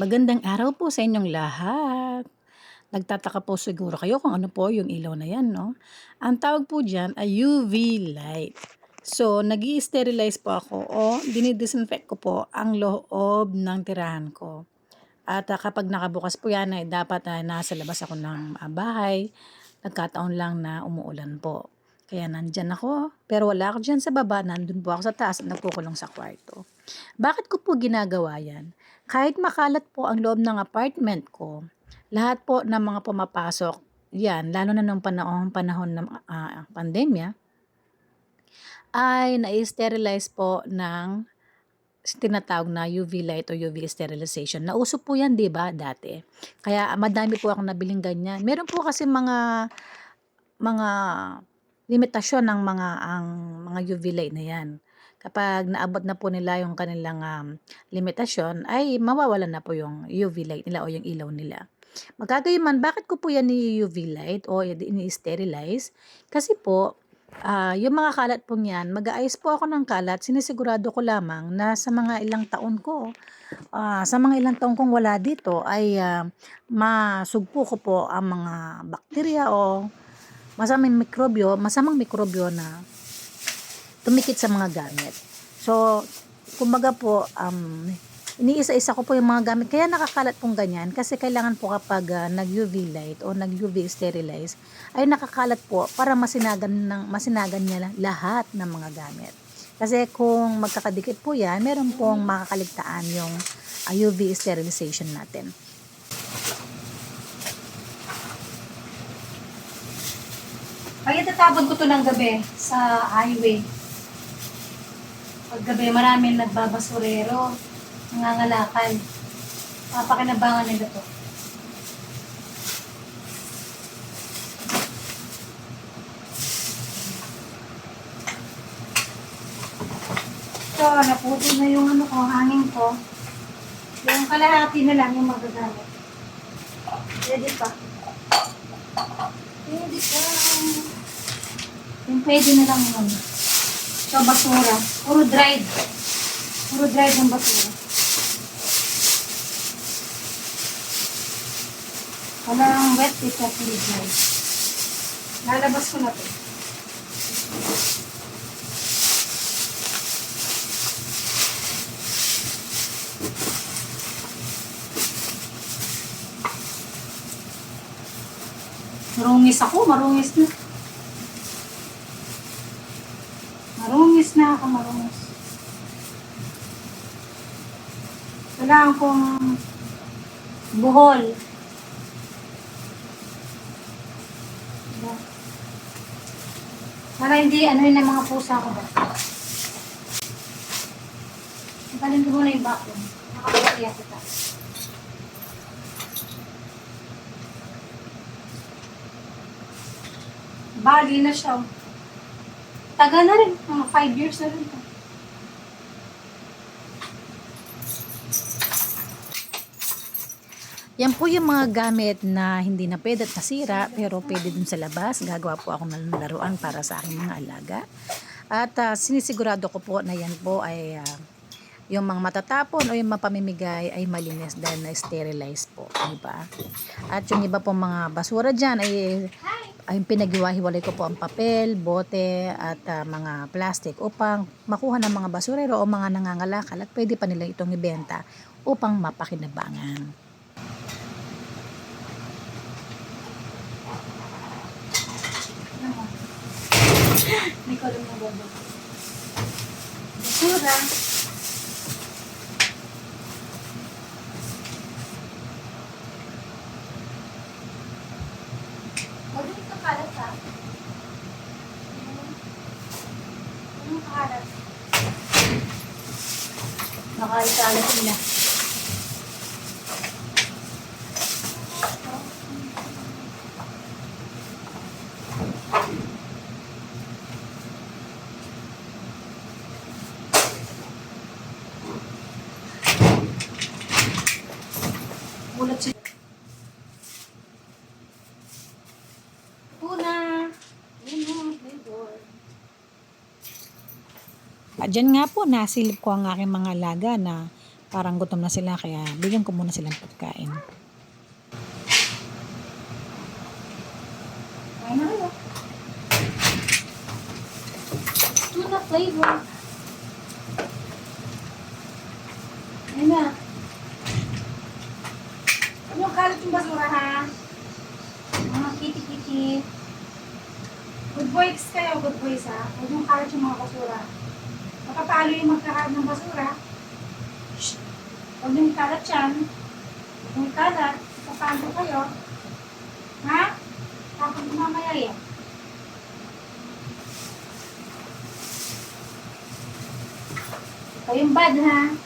Magandang araw po sa inyong lahat. Nagtataka po siguro kayo kung ano po yung ilaw na yan, no? Ang tawag po dyan ay UV light. So, nag sterilize po ako o dinidisinfect ko po ang loob ng tirahan ko. At ah, kapag nakabukas po yan, ay dapat ah, nasa labas ako ng ah, bahay. Nagkataon lang na umuulan po. Kaya nandyan ako, pero wala ako dyan sa baba, nandun po ako sa taas at nagkukulong sa kwarto. Bakit ko po ginagawa yan? Kahit makalat po ang loob ng apartment ko, lahat po ng mga pumapasok, yan, lalo na nung panahon, panahon ng ah, pandemya, ay na-sterilize po ng tinatawag na UV light o UV sterilization. Nauso po yan, di ba, dati? Kaya madami po ako nabiling ganyan. Meron po kasi mga mga limitasyon ng mga ang mga UV light na yan. Kapag naabot na po nila yung kanilang um, limitasyon, ay mawawalan na po yung UV light nila o yung ilaw nila. Magkagayon bakit ko po yan ni UV light o ini-sterilize? Kasi po, ah, yung mga kalat po niyan, mag-aayos po ako ng kalat, sinisigurado ko lamang na sa mga ilang taon ko, ah, sa mga ilang taon kong wala dito, ay ah, masugpo ko po ang mga bakterya o masamang mikrobyo, masamang mikrobyo na tumikit sa mga gamit. So, kumbaga po, um, iniisa-isa ko po yung mga gamit. Kaya nakakalat pong ganyan kasi kailangan po kapag ah, nag-UV light o nag-UV sterilize ay nakakalat po para masinagan, ng, masinagan niya lahat ng mga gamit. Kasi kung magkakadikit po yan, meron pong makakaligtaan yung ah, UV sterilization natin. Pag itatapon ko to ng gabi sa highway. Pag gabi, maraming nagbabasurero, nangangalakal. Papakinabangan nila to. So, naputol na yung ano ko, hangin ko. Yung kalahati na lang yung magagamit. Ready pa. Pwede ka. Yung pwede na lang yun. So, basura. Puro dried. Puro dried ng basura. Walang wet, ito puro dried. Lalabas ko na to. Marungis ako, marungis na. Marungis na ako, marungis. Kailangan kong buhol. Diba? Para hindi ano yun ng mga pusa ko ba? Ibalin ko muna yung vacuum. Nakapagkaya kita. Bali na siya. Taga na rin. Mga 5 years na rin. Yan po yung mga gamit na hindi na pwede at nasira pero pwede dun sa labas. Gagawa po ako ng laruan para sa aking mga alaga. At ah, sinisigurado ko po na yan po ay ah, yung mga matatapon o yung mapamimigay ay malinis dahil na-sterilize po. Diba? At yung iba po mga basura dyan ay, ay pinaghiwa-hiwalay ko po ang papel, bote at ah, mga plastic upang makuha ng mga basurero o mga nangangalakal at pwede pa nila itong ibenta upang mapakinabangan. Hindi ko alam na. Basura. Huwag mo ito kalat ha. Ano kalat? Nakalit-kalat nila. Ulat siya. Tuna. Yun o, flavor. At dyan nga po, nasilip ko ang aking mga alaga na Parang gutom na sila kaya bigyan ko muna silang pagkain. Tuna flavor. Ayun na. Yung kalat yung basura ha. Mga kitty-kitty. Good boys kayo, good boys ha. Huwag yung kalat yung mga basura. Makapalo yung magkakalat ng basura. Shh. Huwag yung kalat yan. Huwag yung kalat. Makapalo kayo. Ha? Tapos mamaya yan. Ikaw yung bad ha.